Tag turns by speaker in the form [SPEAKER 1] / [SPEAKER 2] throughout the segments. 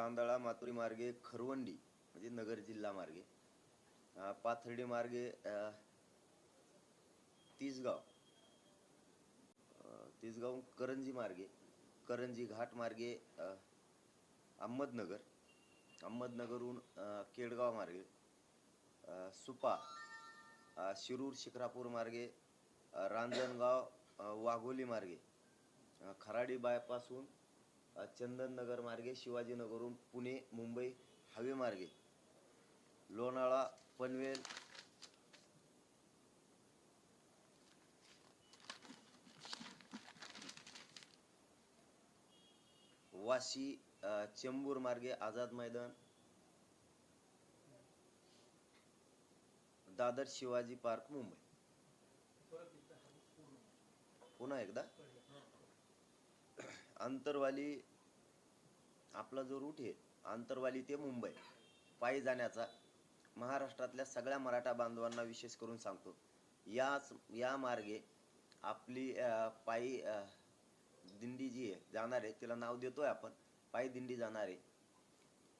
[SPEAKER 1] तांदळा मातुरी मार्गे खरवंडी म्हणजे नगर जिल्हा मार्गे. पाथर्डी मार्गे तिसगाव. तिसगाव करंजी मार्गे करंजी घाट मार्गे अहमदनगर. अहमदनगरहून केडगाव मार्गे. सुपा शिरूर शिखरापूर मार्गे रांजणगाव वाघोली मार्गे. खराडी बायपासून चंदननगर मार्गे शिवाजीनगरहून पुणे मुंबई हवेमार्गे लोणाळा पनवेल. वाशी चेंबूर मार्गे आझाद मैदान. दादर शिवाजी पार्क मुंबई. पुन्हा एकदा. आंतरवाली आपला जो रूट आहे आंतरवाली ते मुंबई पायी जाण्याचा महाराष्ट्रातल्या सगळ्या मराठा बांधवांना विशेष करून सांगतो. याच या मार्गे आपली पायी दिंडी जी आहे जाणार आहे तिला नाव देतोय आपण पायी दिंडी जाणार आहे.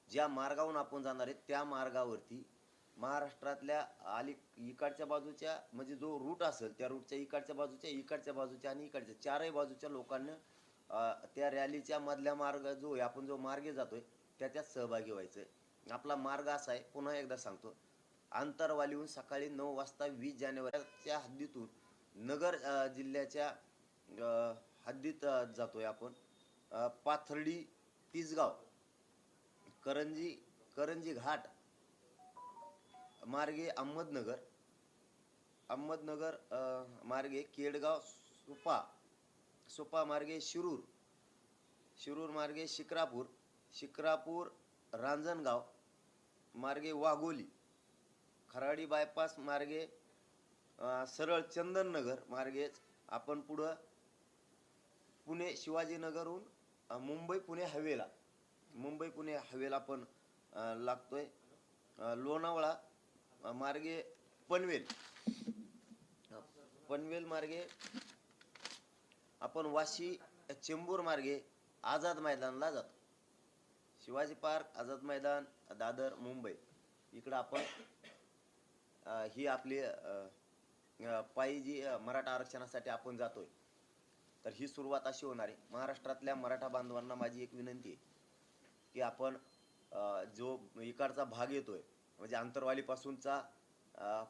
[SPEAKER 1] ज्या मार्गावरून आपण जाणार आहे त्या मार्गावरती महाराष्ट्रातल्या आली इकडच्या बाजूच्या म्हणजे जो रूट असेल त्या रूटच्या इकडच्या बाजूच्या इकडच्या बाजूच्या आणि इकडच्या चारही बाजूच्या लोकांना त्या रॅलीच्या मधल्या मार्ग जो आहे आपण जो मार्गे जातोय त्याच्यात सहभागी व्हायचंय. आपला मार्ग असा आहे पुन्हा एकदा सांगतो. आंतरवालीहून सकाळी नऊ वाजता वीस जानेवारीच्या हद्दीतून नगर जिल्ह्याच्या हद्दीत जातोय आपण. पाथर्डी तिसगाव करंजी करंजी घाट मार्गे अहमदनगर अहमदनगर मार्गे केडगाव सुपा सोपा मार्गे शिरूर शिरूर मार्गे शिक्रापूर शिक्रापूर रांजणगाव मार्गे वाघोली खराडी बायपास मार्गे सरळ चंदननगर मार्गेच आपण पुढं पुणे शिवाजीनगरहून मुंबई पुणे हवेला मुंबई पुणे हवेला पण लागतोय. लोणावळा मार्गे पनवेल. पनवेल मार्गे आपण वाशी चेंबूर मार्गे आझाद मैदानला जातो. शिवाजी पार्क आझाद मैदान दादर मुंबई. इकडं आपण ही आपली पायी जी मराठा आरक्षणासाठी आपण जातोय तर ही सुरुवात अशी होणार आहे. महाराष्ट्रातल्या मराठा बांधवांना माझी एक विनंती आहे की आपण जो इकडचा भाग येतोय म्हणजे आंतरवालीपासूनचा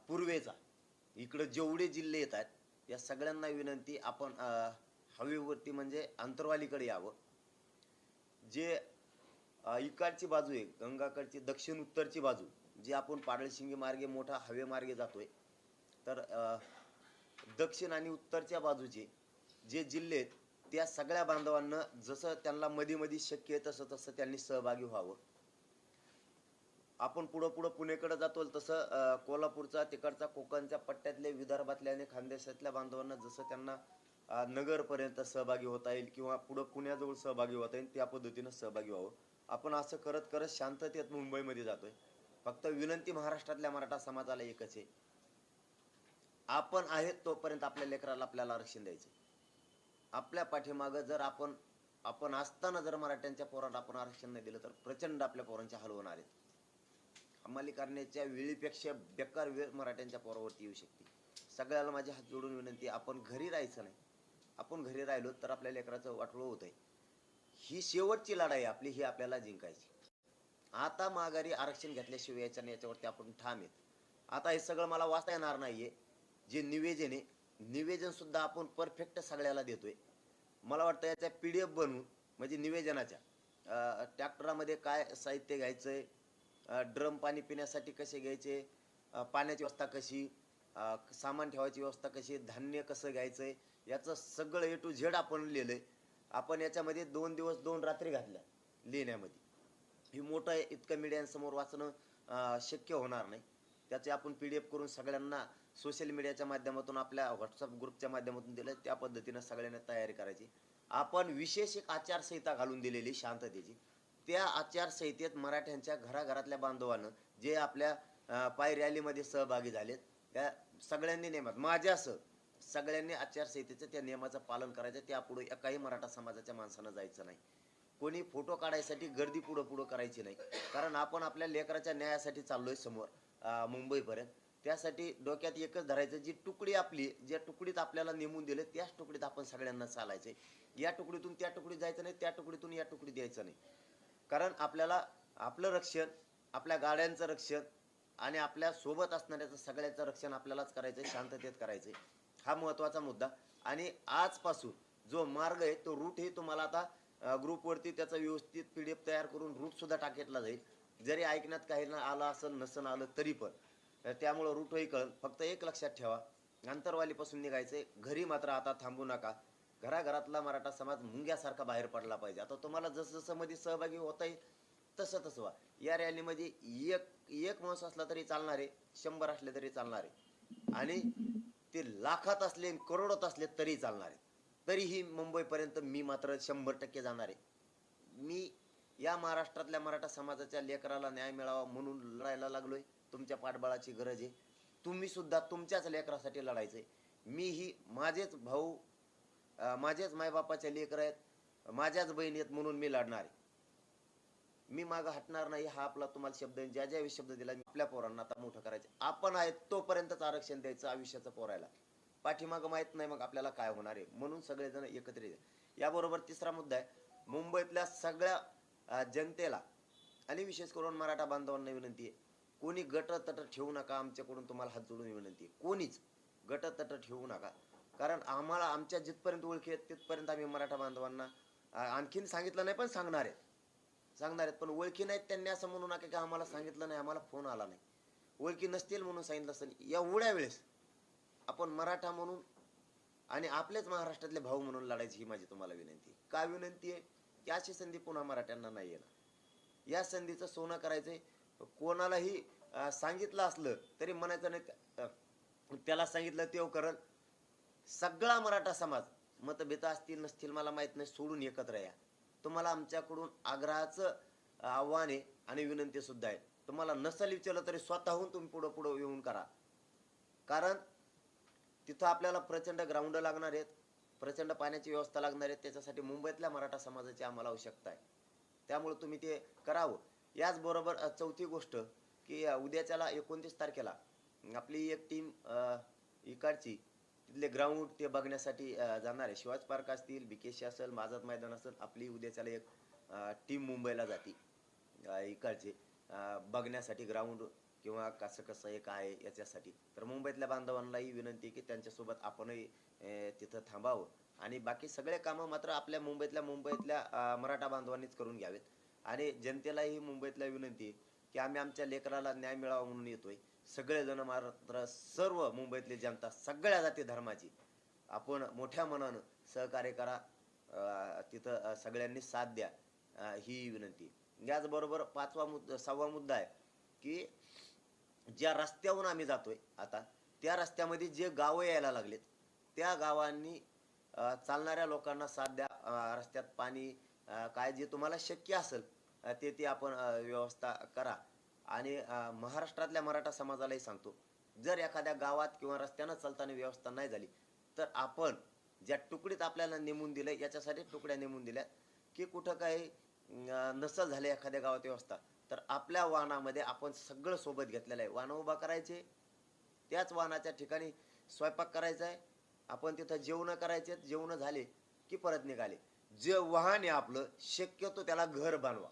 [SPEAKER 1] पूर्वेचा इकडं जेवढे जिल्हे येत आहेत या सगळ्यांना विनंती आपण अ, हवेवरती म्हणजे आंतरवालीकडे यावं. जे इकडची बाजू आहे गंगाकडची दक्षिण उत्तरची बाजू जी आपण पाडळशिंगी मार्गे मोठा हवेमार्गे जातोय तर दक्षिण आणि उत्तरच्या बाजूचे जे जिल्हे आहेत त्या सगळ्या बांधवांना जसं त्यांना मध्ये मध्ये शक्य आहे तसं तसं त्यांनी सहभागी व्हावं. आपण पुढं पुढं पुणेकडे जातो तसं कोल्हापूरचा तिकडचा कोकणच्या पट्ट्यातले विदर्भातल्या आणि खानदेशातल्या बांधवांना जसं त्यांना नगरपर्यंत सहभागी होता येईल किंवा पुढं पुण्याजवळ सहभागी होता येईल त्या पद्धतीनं सहभागी व्हावं. आपण असं करत करत शांततेत मुंबईमध्ये जातोय. फक्त विनंती महाराष्ट्रातल्या मराठा समाजाला एकच आहे. आपण आहेत तोपर्यंत आपल्या लेकराला आपल्याला आरक्षण द्यायचं आपल्या पाठीमागं जर आपण आपण असताना जर मराठ्यांच्या पोरांना आपण आरक्षण नाही दिलं तर प्रचंड आपल्या पोरांच्या हाल होणार आहेत. अंमली करण्याच्या वेळीपेक्षा बेकार वेळ मराठ्यांच्या पोरावरती येऊ शकते. सगळ्याला माझे हात जोडून विनंती आपण घरी राहायचं नाही. आपण घरी राहिलो तर आपल्या लेकराचं वाटोळं होत आहे ही शेवटची लढाई आपली ही आपल्याला जिंकायची. आता माघारी आरक्षण घेतल्याशिवाय याच्या याच्यावरती आपण ठाम आहेत. आता हे सगळं मला वाचता येणार नाहीये. जे निवेदन आहे निवेदन सुद्धा आपण परफेक्ट सगळ्याला देतोय. मला वाटतं याच्या पी डी एफ बनवून म्हणजे निवेदनाच्या ट्रॅक्टरामध्ये काय साहित्य घ्यायचंय आहे ड्रम पाणी पिण्यासाठी कसे घ्यायचे पाण्याची व्यवस्था कशी सामान ठेवायची व्यवस्था कशी धान्य कसं घ्यायचंय याचं सगळं ए टू झेड आपण लिहिलंय. आपण याच्यामध्ये दोन दिवस दोन रात्री घातल्या लिहिण्यामध्ये. ही मोठं आहे इतकं मीडियांसमोर वाचणं शक्य होणार नाही. त्याचे आपण पी डी एफ करून सगळ्यांना सोशल मीडियाच्या माध्यमातून आपल्या व्हॉट्सअप ग्रुपच्या माध्यमातून दिलं त्या पद्धतीनं सगळ्यांना तयारी करायची. आपण विशेष एक आचारसंहिता घालून दिलेली शांततेची. त्या आचारसंहितेत मराठ्यांच्या घराघरातल्या बांधवानं जे आपल्या पाय रॅलीमध्ये सहभागी झालेत त्या सगळ्यांनी नेमत. माझ्यासह सगळ्यांनी आचारसंहितेचं त्या नियमाचं पालन करायचं त्यापुढे एकाही मराठा समाजाच्या माणसानं जायचं नाही. कोणी फोटो काढायसाठी गर्दी पुढं पुढं करायची नाही. कारण आपण आपल्या लेकराच्या न्यायासाठी चाललोय समोर मुंबईपर्यंत. त्यासाठी डोक्यात एकच धरायचं जी तुकडी आपली ज्या तुकडीत आपल्याला नेमून दिले त्याच तुकडीत आपण सगळ्यांना चालायचंय. या तुकडीतून त्या तुकडीत जायचं नाही त्या तुकडीतून या तुकडीत यायचं नाही. कारण आपल्याला आपलं रक्षण आपल्या गाड्यांचं रक्षण आणि आपल्यासोबत असणाऱ्याचं सगळ्याचं रक्षण आपल्यालाच करायचंय शांततेत करायचंय. हा महत्त्वाचा मुद्दा. आणि आजपासून जो मार्ग आहे तो रूट हे तुम्हाला आता ग्रुपवरती त्याचा व्यवस्थित पी डी एफ तयार करून रूट सुद्धा टाकेतला जाईल. जरी ऐकण्यात काही ना आलं असेल नसन आलं तरी पण. त्यामुळं रूटही कळल फक्त एक लक्षात ठेवा. अंतरवालीपासून निघायचंय घरी मात्र आता थांबू नका. घराघरातला मराठा समाज मुंग्यासारखा बाहेर पडला पाहिजे. आता तुम्हाला जसं जसं मध्ये सहभागी होता येईल तसं तसं व्हा. या रॅलीमध्ये एक एक माणूस असला तरी चालणार आहे शंभर असले तरी चालणार. आहे आणि ते लाखात असले आणि करोडोत असले तरी चालणार. आहेत तरीही मुंबईपर्यंत मी मात्र शंभर टक्के जाणार. आहे मी या महाराष्ट्रातल्या मराठा समाजाच्या लेकराला न्याय मिळावा म्हणून लढायला लागलो आहे तुमच्या पाठबळाची गरज आहे. तुम्ही सुद्धा तुमच्याच लेकरासाठी लढायचं आहे मीही माझेच भाऊ माझेच मायबापाचे लेकर आहेत. माझ्याच बहिणी आहेत म्हणून मी लढणार आहे. मी माग हटणार नाही हा आपला तुम्हाला शब्द ज्या ज्या शब्द दिला मी आपल्या पोरांना आता मोठं करायचं. आपण आहेत तोपर्यंतच आरक्षण द्यायचं आयुष्याचं पोरायला. पाठीमागं माहीत नाही मग आपल्याला काय होणार आहे. म्हणून सगळेजण एकत्रित याबरोबर तिसरा मुद्दा आहे मुंबईतल्या सगळ्या जनतेला आणि विशेष करून मराठा बांधवांना विनंती आहे कोणी गट तट ठेवू नका आमच्याकडून तुम्हाला हात जोडून विनंती आहे. कोणीच गट तट ठेवू नका. कारण आम्हाला आमच्या जिथपर्यंत ओळखी आहेत तिथपर्यंत आम्ही मराठा बांधवांना आणखीन सांगितलं नाही पण सांगणार आहे. सांगणार आहेत पण ओळखी नाहीत त्यांनी असं म्हणू नका की आम्हाला सांगितलं नाही आम्हाला फोन आला नाही. ओळखी नसतील म्हणून सांगितलं असेल. एवढ्या वेळेस आपण मराठा म्हणून आणि आपल्याच महाराष्ट्रातले भाऊ म्हणून लढायची ही माझी तुम्हाला विनंती का विनंती आहे? की अशी संधी पुन्हा मराठ्यांना नाही येणार. या संधीचं सोनं करायचंय. कोणालाही सांगितलं असलं तरी म्हणायचं नाही त्याला सांगितलं तेव करल. सगळा मराठा समाज मतभेद असतील नसतील मला माहीत नाही सोडून एकत्र या. तुम्हाला आमच्याकडून आग्रहाचं आव्हान आहे आणि विनंती सुद्धा आहे. तुम्हाला नसेल विचारलं तरी स्वतःहून तुम्ही पुढं पुढं येऊन करा. कारण तिथं आपल्याला प्रचंड ग्राउंड लागणार आहेत प्रचंड पाण्याची व्यवस्था लागणार आहे त्याच्यासाठी मुंबईतल्या मराठा समाजाची आम्हाला आवश्यकता आहे. त्यामुळे तुम्ही ते करावं. याचबरोबर चौथी गोष्ट की उद्याच्याला एकोणतीस तारखेला आपली एक टीम इकडची तिथले ग्राउंड ते बघण्यासाठी जाणार आहे. शिवाज पार्क असतील बीकेशी असेल माझात मैदान असेल आपली उद्याच्याला एक टीम मुंबईला जाती. इकडचे बघण्यासाठी ग्राउंड किंवा कसं कसं एक आहे याच्यासाठी. तर मुंबईतल्या बांधवांनाही विनंती आहे की त्यांच्यासोबत आपणही तिथं थांबावं. आणि बाकी सगळे कामं मात्र आपल्या मुंबईतल्या मुंबईतल्या मराठा बांधवांनीच करून घ्यावेत. आणि जनतेलाही मुंबईतल्या विनंती आहे की आम्ही आमच्या लेकराला न्याय मिळावा म्हणून येतोय. सगळेजण मात्र सर्व मुंबईतली जनता सगळ्या जाती धर्माची. आपण मोठ्या मनानं सहकार्य करा. तिथं सगळ्यांनी साथ द्या. ही विनंती. याचबरोबर पाचवा मुद्दा सहावा मुद्दा आहे की ज्या रस्त्यावरून आम्ही जातोय आता त्या रस्त्यामध्ये जे गावं यायला लागलेत त्या गावांनी चालणाऱ्या लोकांना साथ द्या. रस्त्यात पाणी काय जे तुम्हाला शक्य असेल ते ते आपण व्यवस्था करा. आणि महाराष्ट्रातल्या मराठा समाजालाही सांगतो जर एखाद्या गावात किंवा रस्त्यानं चालताना व्यवस्था नाही झाली तर आपण ज्या तुकडीत आपल्याला नेमून दिलं याच्यासाठी तुकड्या नेमून दिल्या की कुठं काही नसल झाले एखाद्या गावात व्यवस्था तर आपल्या वाहनामध्ये आपण सगळं सोबत घेतलेलं आहे. वाहन उभा करायचे त्याच वाहनाच्या ठिकाणी स्वयंपाक करायचा आहे आपण तिथं जेवणं करायचे जेवणं झाले की परत निघाले. जे वाहन आहे आपलं शक्यतो त्याला घर बांधवा.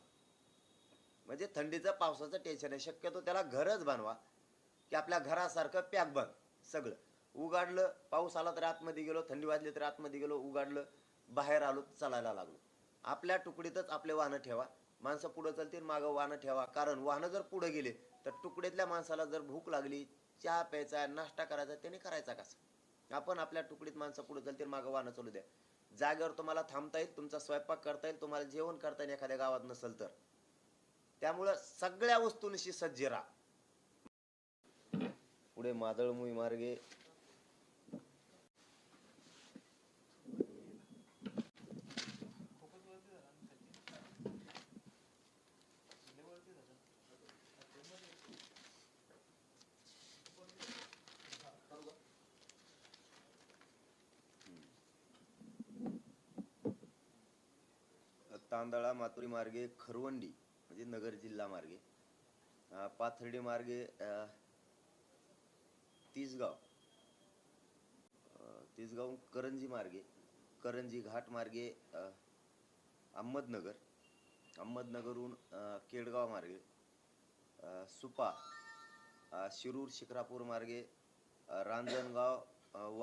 [SPEAKER 1] म्हणजे थंडीचं पावसाचं टेन्शन आहे. शक्यतो त्याला घरच बांधवा की आपल्या घरासारखं पॅक बन सगळं. उगाडलं पाऊस आला तर आतमध्ये गेलो थंडी वाजली तर आतमध्ये गेलो उगाडलं बाहेर आलो चालायला लागलो. आपल्या तुकडीतच आपले वाहनं ठेवा. माणसं पुढं चालतील मागं वाहनं ठेवा. कारण वाहनं जर पुढं गेले तर तुकडीतल्या माणसाला जर भूक लागली चहा प्यायचा नाश्ता करायचा त्याने करायचा कसा? आपण आपल्या तुकडीत माणसं पुढे चालतील मागं वाहनं चालू द्या. जागेवर तुम्हाला थांबता येईल तुमचा स्वयंपाक करता येईल तुम्हाला जेवण करता येईल एखाद्या गावात नसेल तर. त्यामुळं सगळ्या वस्तूंशी सज्ज राहा. पुढे मादळमुई मार्गे. तांदळा मातुरी मार्गे खरवंडी. म्हणजे नगर जिल्हा मार्गे. पाथर्डी मार्गे अ, तिसगाव. तिसगाव करंजी मार्गे करंजी घाट मार्गे अहमदनगर. अहमदनगरहून केडगाव मार्गे. सुपा शिरूर शिक्रापूर मार्गे रांजणगाव